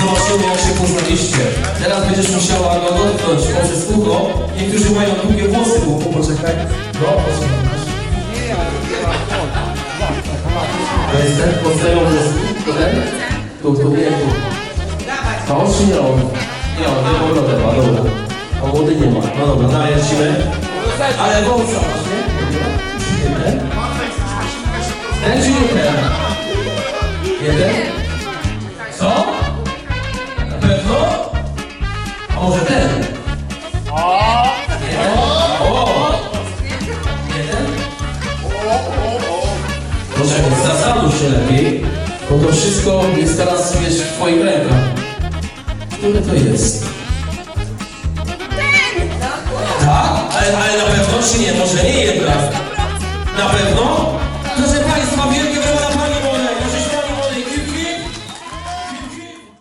Zobaczymy, jak się poznaliście. Teraz będziesz musiała go dotknąć poprzez ucho. Niektórzy mają długie włosy, bo poczekaj. No, posłuchaj. To jest ten, powstają włoski? To ten? Tu, tu, nie, tu. A on czy nie on? Nie on, nie powrotem ma, dobra. A nie ma. No dobra, dalej lecimy. Ale wąsa? Ten czy nie ten? Jeden? Może ten? Nie? O! Jeden? Proszę, zastanów się lepiej, bo to wszystko jest teraz, wiesz, w twoich rękach. Które to jest? Tak? Ale, ale na pewno czy nie? Może nie jednak? Na pewno?